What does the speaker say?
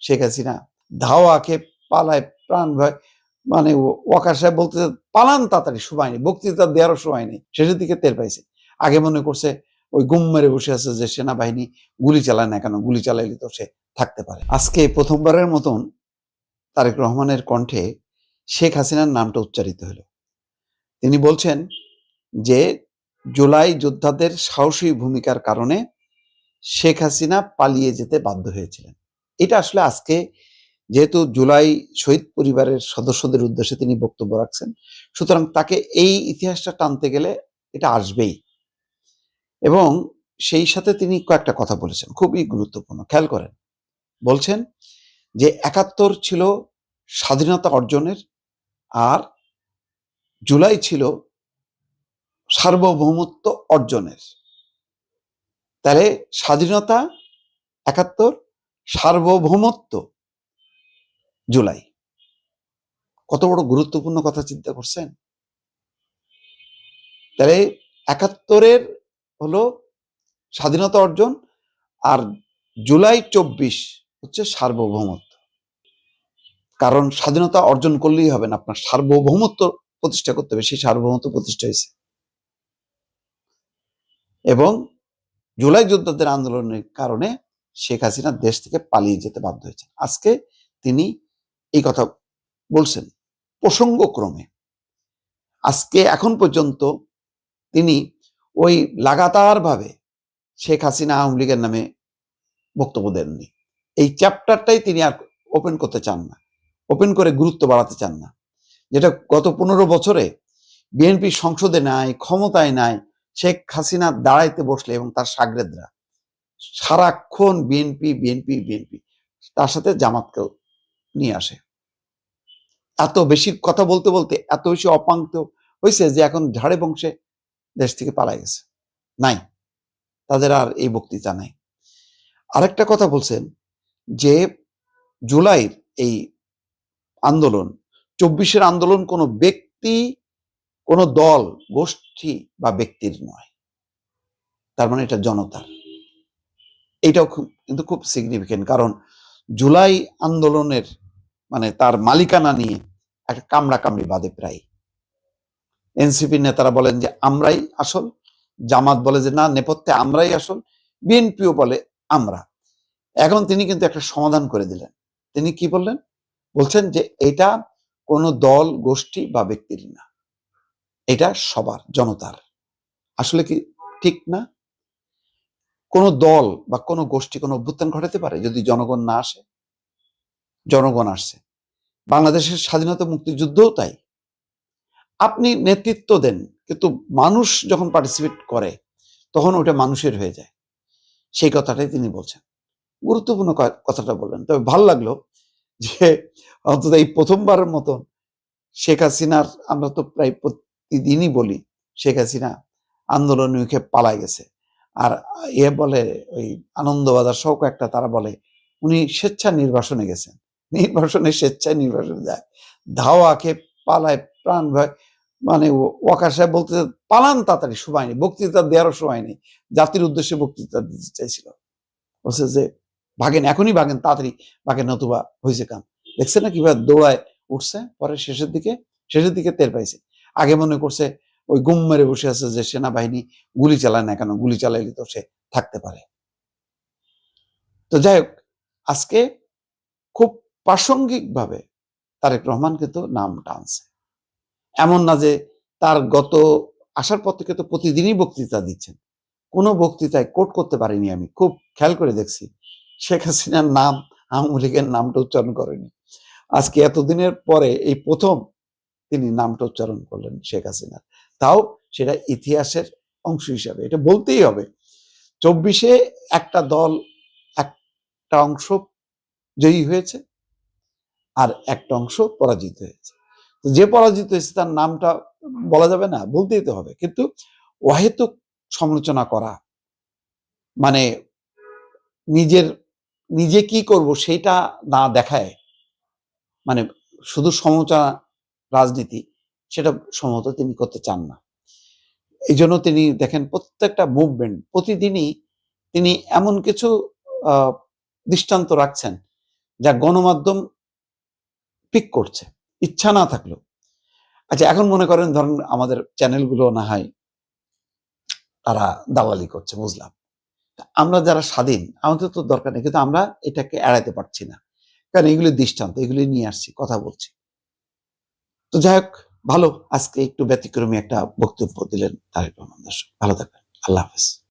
শেখ হাসিনা ধাওয়া খেয়ে পালায়, প্রাণ ভয় মানে ওয়াকার সাহেব বলতে পালান তাড়াতাড়ি, সময় নেই, বক্তৃতা দেওয়ারও সময় নেই। শেষের দিকে তেল পাইছে। আগে মনে করছে ওই গুম মেরে বসে আছে যে সেনাবাহিনী, গুলি চালায় না কেন, গুলি চালাইলে তো সে থাকতে পারে। আজকে প্রথমবারের মতন তারেক রহমানের কণ্ঠে শেখ হাসিনার নামটা উচ্চারিত হলো। তিনি বলছেন যে, জুলাই যোদ্ধাদের সাহসী ভূমিকার কারণে শেখ হাসিনা পালিয়ে যেতে বাধ্য হয়েছিলেন। এটা আসলে আজকে যেহেতু জুলাই শহীদ পরিবারের সদস্যদের উদ্দেশ্যে তিনি বক্তব্য রাখছেন, সুতরাং তাকে এই ইতিহাসটা টানতে গেলে এটা আসবেই। এবং সেই সাথে তিনি কয়েকটা কথা বলেছেন, খুবই গুরুত্বপূর্ণ। খেয়াল করেন, বলছেন যে একাত্তর ছিল স্বাধীনতা অর্জনের আর জুলাই ছিল সার্বভৌমত্ব অর্জনের। তাহলে স্বাধীনতা, একাত্তর সার্বভৌমত্ব জুলাই। কত বড় গুরুত্বপূর্ণ কথা চিন্তা করছেন? তাহলে একাত্তরের হলো স্বাধীনতা অর্জন আর জুলাই চব্বিশ হচ্ছে সার্বভৌমত্ব। কারণ স্বাধীনতা অর্জন করলেই হবে না, আপনার সার্বভৌমত্ব প্রতিষ্ঠা করতে হবে, সেই সার্বভৌমত্ব প্রতিষ্ঠা হয়েছে। এবং জুলাই যোদ্ধাদের আন্দোলনের কারণে শেখ হাসিনা দেশ থেকে পালিয়ে যেতে বাধ্য হয়েছে আজকে তিনি এই কথা বলছেন প্রসঙ্গক্রমে। আজকে এখন পর্যন্ত তিনি ওই লাগাতার ভাবে শেখ হাসিনা আওয়ামী লীগের নামে বক্তব্য দেননি। এই চ্যাপ্টারটাই তিনি আর ওপেন করতে চান না, ওপেন করে গুরুত্ব বাড়াতে চান না। যেটা গত পনেরো বছরে বিএনপি সংসদে নাই, ক্ষমতায় নাই, শেখ হাসিনা দাঁড়াইতে বসলে এবং তার সাগরেদরা সারাক্ষণ বিএনপি বিএনপি বিএনপি তার সাথে জামাতকেও নিয়ে আসে। এত বেশি কথা বলতে বলতে এত বেশি অপাঙ্ক্ত হয়েছে যে এখন ঝাড়ে বংশে দেশ থেকে পালাই গেছে। নাই। তাদের আর এই বক্তৃতা নাই। আরেকটা কথা বলছেন যে জুলাইয়ের এই আন্দোলন, চব্বিশের আন্দোলন কোনো ব্যক্তি, কোনো দল, গোষ্ঠী বা ব্যক্তির নয়। তার মানে এটা জনতার। এইটাও খুব, কিন্তু খুব সিগনিফিকেন্ট কারণ জুলাই আন্দোলনের মানে তার মালিকানা নিয়ে একটা কামড়া কামড়ি বাদে প্রায়। এনসিপি নেতারা বলেন যে, আমরাই আসল। জামাত বলে যে, না, নেপথ্যে আমরাই আসল। বিএনপিও বলে, আমরা। এখন তিনি কিন্তু একটা সমাধান করে দিলেন। তিনি কি বললেন? বলছেন যে, এটা কোনো দল, গোষ্ঠী বা ব্যক্তির না। এটা সবার, জনতার। আসলে কি ঠিক না? কোনো দল বা কোনো গোষ্ঠী, কোনো অভ্যুত্থান ঘটাতে পারে যদি জনগণ না আসে? জনগণ আসছে। বাংলাদেশের স্বাধীনতা মুক্তিযুদ্ধও তাই। আপনি নেতৃত্ব দেন, কিন্তু মানুষ যখন পার্টিসিপেট করে, তখন ওটা মানুষের হয়ে যায়। সেই কথাটাই তিনি বলছেন। গুরুত্বপূর্ণ কথাটা বললেন। তবে ভালো লাগল যে অন্তত এই প্রথমবারের মতন শেখ হাসিনার, আমরা তো প্রায় প্রতিদিনই বলি, শেখ হাসিনা আন্দোলন মুখে পালাই গেছে। আর এ বলে ওই আনন্দবাজার সহ একটা তারা বলে, উনি স্বেচ্ছা নির্বাসনে গেছেন। নির্বাসনে স্বেচ্ছায় নির্বাসনে যায়। ধাওয়া খেয়ে পালায়, প্রাণ ভয়। মানে ওয়াকার সাহেব বলতে পালান তাড়াতাড়ি, সময় নেই। বক্তৃতা দেওয়ারও সময় নেই। জাতির উদ্দেশ্যে বক্তৃতা দিতে চাইছিল। বলছে যে, ভাগেন, এখনই ভাগেন, তাড়াতাড়ি। ভাগেন, নতুবা হয়েছে কাম। দেখছে না কীভাবে দৌড়ায় উঠছে, পরে শেষের দিকে শেষের দিকে টের পাইছে। আগে মনে করছে ওই গুম মেরে বসে আছে যে সেনাবাহিনী গুলি চালায় না কেন, গুলি চালাইলে তো সে থাকতে পারে। তো যাই হোক, আজকে খুব প্রাসঙ্গিকভাবে তারেক রহমান কিন্তু নাম টানছে এমন না যে তার গত আসার পর থেকে তো প্রতিদিনই বক্তৃতা দিচ্ছেন। কোনো বক্তৃতায় কোট করতে পারিনি আমি, খুব খেয়াল করে দেখছি। শেখ হাসিনার নাম, আওয়ামী লীগের নামটা উচ্চারণ করেনি। আজকে এতদিনের পরে এই প্রথম তিনি নামটা উচ্চারণ করলেন শেখ হাসিনার। তাও সেটা ইতিহাসের অংশ হিসাবে। এটা বলতেই হবে। চব্বিশে একটা দল, একটা অংশ জয়ী হয়েছে আর একটা অংশ পরাজিত হয়েছে। তো যে পরাজিত হয়েছে তার নামটা বলা যাবে না, বলতেই তো হবে। কিন্তু অহেতুক সমালোচনা করা মানে নিজের, নিজে কি করব সেটা না দেখায় মানে শুধু সমালোচনা, রাজনীতি সেটা সম্ভবত তিনি করতে চান না। এই জন্য তিনি দেখেন প্রত্যেকটা মুভমেন্ট প্রতিদিনই তিনি এমন কিছু দৃষ্টান্ত রাখছেন যা গণমাধ্যম পিক করছে। ইচ্ছা না থাকলেও। আচ্ছা এখন মনে করেন ধরেন আমাদের চ্যানেলগুলো না হয় তারা দালালি করছে, বুঝলাম। আমরা যারা স্বাধীন, আমাদের তো দরকার নেই, কিন্তু আমরা এটাকে এড়াইতে পারছি না। কারণ এগুলি দৃষ্টান্ত, এগুলি নিয়ে আসছি, কথা বলছি। তো যাই হোক ভালো আজকে একটু ব্যতিক্রমী একটা বক্তব্য দিলেন তারেক রহমান দর্শক। ভালো থাকবেন। আল্লাহ হাফেজ।